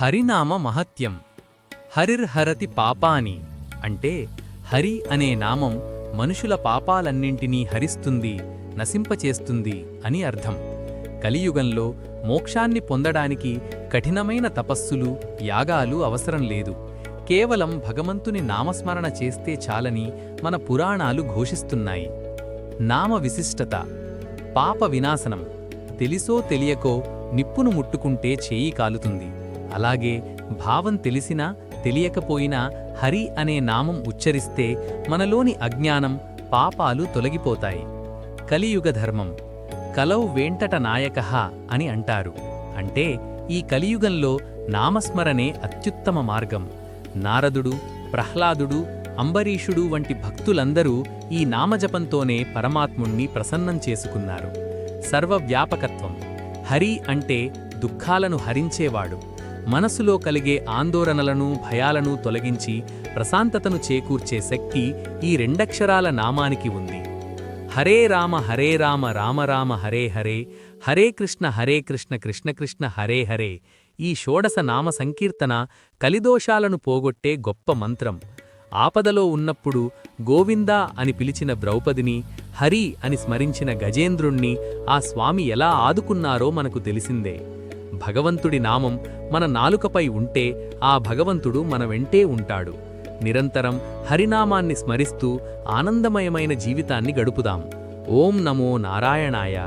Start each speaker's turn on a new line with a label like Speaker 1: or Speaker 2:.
Speaker 1: హరినామ మహత్యం. హరిర్హరతి పాపాని అంటే హరి అనే నామం మనుషుల పాపాలన్నింటినీ హరిస్తుంది నశింపచేస్తుంది అని అర్థం. కలియుగంలో మోక్షాన్ని పొందడానికి కఠినమైన తపస్సులు యాగాలు అవసరం లేదు. కేవలం భగవంతుని నామస్మరణ చేస్తే చాలని మన పురాణాలు ఘోషిస్తున్నాయి. నామ విశిష్టత పాప వినాశనం తెలిసో తెలియకో నిప్పును ముట్టుకుంటే చేయి కాలుతుంది. అలాగే భావం తెలిసినా తెలియకపోయినా హరి అనే నామం ఉచ్చరిస్తే మనలోని అజ్ఞానం పాపాలు తొలగిపోతాయి. కలియుగ ధర్మం కలౌ వెంటట నాయక అని అంటారు. అంటే ఈ కలియుగంలో నామస్మరణే అత్యుత్తమ మార్గం. నారదుడు ప్రహ్లాదుడు అంబరీషుడు వంటి భక్తులందరూ ఈ నామజపంతోనే పరమాత్ముణ్ణి ప్రసన్నం చేసుకున్నారు. సర్వవ్యాపకత్వం హరి అంటే దుఃఖాలను హరించేవాడు. మనసులో కలిగే ఆందోళనలను భయాలను తొలగించి ప్రశాంతతను చేకూర్చే శక్తి ఈ రెండక్షరాల నామానికి ఉంది. హరే రామ హరే రామ రామ రామ హరే హరే హరే కృష్ణ హరే కృష్ణ కృష్ణ కృష్ణ హరే హరే ఈ షోడశ నామ సంకీర్తన కలిదోషాలను పోగొట్టే గొప్ప మంత్రం. ఆపదలో ఉన్నప్పుడు గోవిందా అని పిలిచిన ద్రౌపదిని హరి అని స్మరించిన గజేంద్రుణ్ణి ఆ స్వామి ఎలా ఆదుకున్నారో మనకు తెలిసిందే. భగవంతుడి నామం మన నాలుకపై ఉంటే ఆ భగవంతుడు మన వెంటే ఉంటాడు. నిరంతరం హరినామాన్ని స్మరిస్తూ ఆనందమయమైన జీవితాన్ని గడుపుదాం. ఓం నమో నారాయణాయ.